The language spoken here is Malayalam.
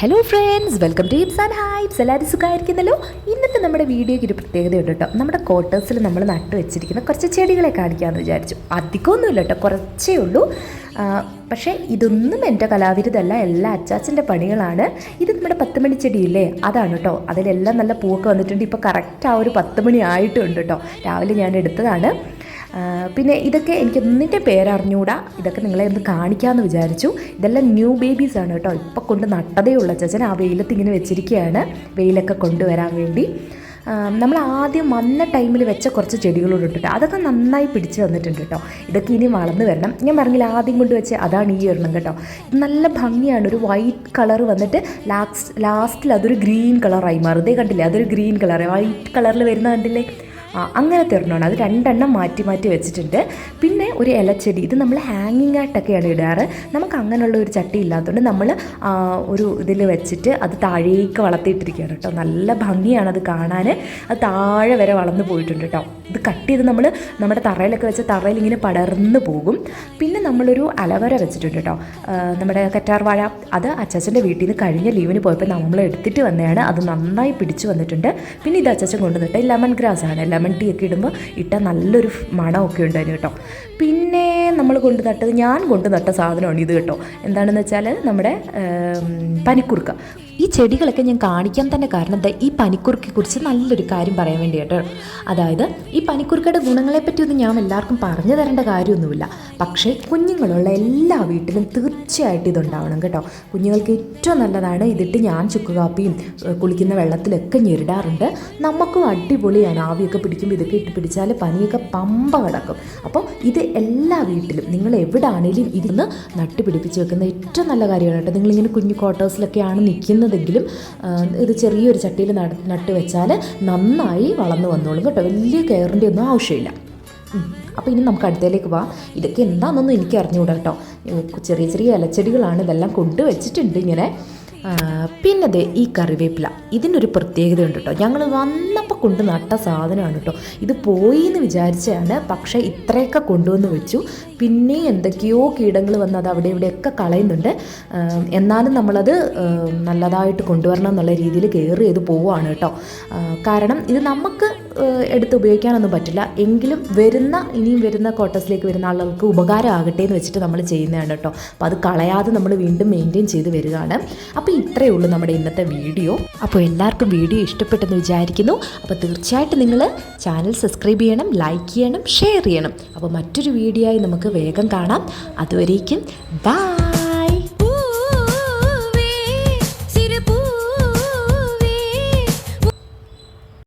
Hello friends welcome to hips and hypes എല്ലാവരും സുഖമായിരിക്കുന്നല്ലോ? ഇന്നത്തെ നമ്മുടെ വീഡിയോയ്ക്ക് ഒരു പ്രത്യേകതയുണ്ട് കേട്ടോ. നമ്മുടെ ക്വാർട്ടേഴ്സിൽ നമ്മൾ നട്ടു വെച്ചിരിക്കുന്ന കുറച്ച് ചെടികളെ കാണിക്കാമെന്ന് വിചാരിച്ചു. അധികമൊന്നുമില്ല കേട്ടോ. കുറച്ചേ ഉള്ളൂ. പക്ഷേ ഇതൊന്നും എന്റെ കലാവിരുതല്ല എല്ലാ അച്ചാച്ചന്റെ പണികളാണ്. ഇത് നമ്മുടെ പത്ത് മണി ചെടിയില്ലേ? അതാണ് കേട്ടോ. അതിലെല്ലാം നല്ല പൂവൊക്കെ വന്നിട്ടുണ്ട്. ഇപ്പോൾ കറക്റ്റ് ആ ഒരു പത്ത് മണി ആയിട്ടുണ്ട് കേട്ടോ. രാവിലെ ഞാൻ എടുത്തതാണ്. പിന്നെ ഇതൊക്കെ എനിക്ക് ഒന്നിന്റെ പേരറിഞ്ഞുകൂടാ ഇതൊക്കെ നിങ്ങളെ ഒന്ന് കാണിക്കാമെന്ന് വിചാരിച്ചു. ഇതെല്ലാം ന്യൂ ബേബീസ് ആണ് കേട്ടോ. ഇപ്പോൾ കൊണ്ട് നട്ടതേ ഉള്ള. ചച്ചൻ ആ വെയിലത്ത് ഇങ്ങനെ വെച്ചിരിക്കുകയാണ് വെയിലൊക്കെ കൊണ്ടുവരാൻ വേണ്ടി. നമ്മൾ ആദ്യം വന്ന ടൈമിൽ വെച്ച കുറച്ച് ചെടികളോട് ഇട്ടിട്ട് അതൊക്കെ നന്നായി പിടിച്ച് വന്നിട്ടുണ്ട് കേട്ടോ. ഇതൊക്കെ ഇനി വളർന്നു വരണം. ഞാൻ പറഞ്ഞില്ല ആദ്യം കൊണ്ട് വെച്ച് അതാണ് ഈ ഒരെണ്ണം കേട്ടോ. നല്ല ഭംഗിയാണ്. ഒരു വൈറ്റ് കളർ വന്നിട്ട് ലാസ്റ്റ് ലാസ്റ്റിൽ അതൊരു ഗ്രീൻ കളറായി മാറും. കണ്ടില്ലേ? അതൊരു ഗ്രീൻ കളർ വൈറ്റ് കളറിൽ വരുന്ന കണ്ടില്ലേ? ആ അങ്ങനത്തെ ഒരെണ്ണമാണ് അത് രണ്ടെണ്ണം മാറ്റി മാറ്റി വെച്ചിട്ടുണ്ട്. പിന്നെ ഒരു ഇലച്ചെടി. ഇത് നമ്മൾ ഹാങ്ങിങ് ആയിട്ടൊക്കെയാണ് ഇടാറ്. നമുക്ക് അങ്ങനെയുള്ള ഒരു ചട്ടി ഇല്ലാത്തതുകൊണ്ട് നമ്മൾ ഒരു ഇതിൽ വെച്ചിട്ട് അത് താഴേക്ക് വളർത്തിയിട്ടിരിക്കുകയാണ് കേട്ടോ. നല്ല ഭംഗിയാണ് അത് കാണാൻ അത് താഴെ വരെ വളർന്നു പോയിട്ടുണ്ട് കേട്ടോ. ഇത് കട്ട് ചെയ്ത് നമ്മൾ നമ്മുടെ തറയിലൊക്കെ വെച്ച് തറയിൽ ഇങ്ങനെ പടർന്നു പോകും. പിന്നെ നമ്മളൊരു അലവര വെച്ചിട്ടുണ്ട് കേട്ടോ. നമ്മുടെ കറ്റാർവാഴ. അത് അച്ചാച്ചന്റെ വീട്ടിൽ നിന്ന് കഴിഞ്ഞ ലീവിന് പോയപ്പോൾ നമ്മൾ എടുത്തിട്ട് വന്നതാണ്. അത് നന്നായി പിടിച്ചു വന്നിട്ടുണ്ട്. പിന്നെ ഇത് അച്ചാച്ചൻ കൊണ്ടുവന്നിട്ട് ലെമൺ ഗ്രാസ് ആണ് ലെമൺ ടീ ഒക്കെ ഇടുമ്പോൾ ഇട്ടാൽ നല്ലൊരു മണമൊക്കെ ഉണ്ടായിരുന്നു കേട്ടോ. പിന്നെ നമ്മൾ കൊണ്ട് നട്ടത് ഞാൻ കൊണ്ട് നട്ട സാധനമാണ് ഇത് കേട്ടോ. എന്താണെന്ന് വെച്ചാൽ നമ്മുടെ പനിക്കുറുക്ക. ഈ ചെടികളൊക്കെ ഞാൻ കാണിക്കാൻ തന്നെ കാരണം എന്താ ഈ പനിക്കുറുക്കെ കുറിച്ച് നല്ലൊരു കാര്യം പറയാൻ വേണ്ടി കേട്ടോ അതായത് ഈ പനിക്കുറുക്കയുടെ ഗുണങ്ങളെപ്പറ്റി ഒന്നും ഞാൻ എല്ലാവർക്കും പറഞ്ഞു തരേണ്ട കാര്യമൊന്നുമില്ല. പക്ഷേ കുഞ്ഞുങ്ങളുള്ള എല്ലാ വീട്ടിലും തീർച്ചയായിട്ടും ഇതുണ്ടാവണം കേട്ടോ. കുഞ്ഞുങ്ങൾക്ക് ഏറ്റവും നല്ലതാണ് ഇതിട്ട് ഞാൻ ചുക്ക് കാപ്പിയും ഏഹ്, കുളിക്കുന്ന വെള്ളത്തിലൊക്കെ ഞെരിടാറുണ്ട്. നമുക്കും അടിപൊളിയാണ് ആവിയൊക്കെ പിടിക്കുമ്പോൾ ഇതൊക്കെ ഇട്ട് പിടിച്ചാൽ പനിയൊക്കെ പമ്പ കിടക്കും. അപ്പോൾ ഇത് എല്ലാ വീട്ടിലും നിങ്ങൾ എവിടെ ആണെങ്കിലും ഇരുന്ന് നട്ടുപിടിപ്പിച്ച് വെക്കുന്ന ഏറ്റവും നല്ല കാര്യമാണ് കേട്ടോ. നിങ്ങളിങ്ങനെ കുഞ്ഞു ക്വാർട്ടേഴ്സിലൊക്കെയാണ് നിൽക്കുന്നതെങ്കിലും ആ, ഇത് ചെറിയൊരു ചട്ടിയിൽ നട് നട്ട് വെച്ചാൽ നന്നായി വളർന്നു വന്നോളും കേട്ടോ. വലിയ കെയറിന്റെ ഒന്നും ആവശ്യമില്ല. അപ്പോൾ ഇനി നമുക്ക് അടുത്തേക്ക് പോവാം. ഇതൊക്കെ എന്താണെന്നൊന്നും എനിക്ക് അറിഞ്ഞുകൂടാ കേട്ടോ ചെറിയ ചെറിയ ഇലച്ചെടികളാണ് ഇതെല്ലാം കൊണ്ടുവച്ചിട്ടുണ്ട് ഇങ്ങനെ. പിന്നെ ദേ ഈ കറിവേപ്പില. ഇതിനൊരു പ്രത്യേകത ഉണ്ട് കേട്ടോ. ഞങ്ങൾ വന്നപ്പോൾ കൊണ്ട് നട്ട സാധനമാണ് കേട്ടോ. ഇത് പോയി എന്ന് വിചാരിച്ചാണ് പക്ഷേ ഇത്രയൊക്കെ കൊണ്ടുവന്ന് വെച്ചു. പിന്നെ എന്തൊക്കെയോ കീടങ്ങൾ വന്ന് അത് അവിടെ ഇവിടെയൊക്കെ കളയുന്നുണ്ട്. എന്നാലും നമ്മളത് നല്ലതായിട്ട് കൊണ്ടുവരണം എന്നുള്ള രീതിയിൽ കെയർ ചെയ്ത് പോവുകയാണ് കേട്ടോ. കാരണം ഇത് നമുക്ക് എടുത്ത് ഉപയോഗിക്കാനൊന്നും പറ്റില്ല. എങ്കിലും വരുന്ന ഇനിയും വരുന്ന ക്വാർട്ടേഴ്സിലേക്ക് വരുന്ന ആളുകൾക്ക് ഉപകാരമാകട്ടെ എന്ന് വെച്ചിട്ട് നമ്മൾ ചെയ്യുന്നതാണ് കേട്ടോ. അപ്പോൾ അത് കളയാതെ നമ്മൾ വീണ്ടും മെയിന്റെയിൻ ചെയ്ത് വരികയാണ്. അപ്പോൾ ഇത്രയേ ഉള്ളൂ നമ്മുടെ ഇന്നത്തെ വീഡിയോ. അപ്പോൾ എല്ലാവർക്കും വീഡിയോ ഇഷ്ടപ്പെട്ടെന്ന് വിചാരിക്കുന്നു. അപ്പോൾ തീർച്ചയായിട്ടും നിങ്ങൾ ചാനൽ സബ്സ്ക്രൈബ് ചെയ്യണം ലൈക്ക് ചെയ്യണം ഷെയർ ചെയ്യണം. അപ്പോൾ മറ്റൊരു വീഡിയോ ആയി നമുക്ക് വേഗം കാണാം. അതുവരേക്കും ബൈ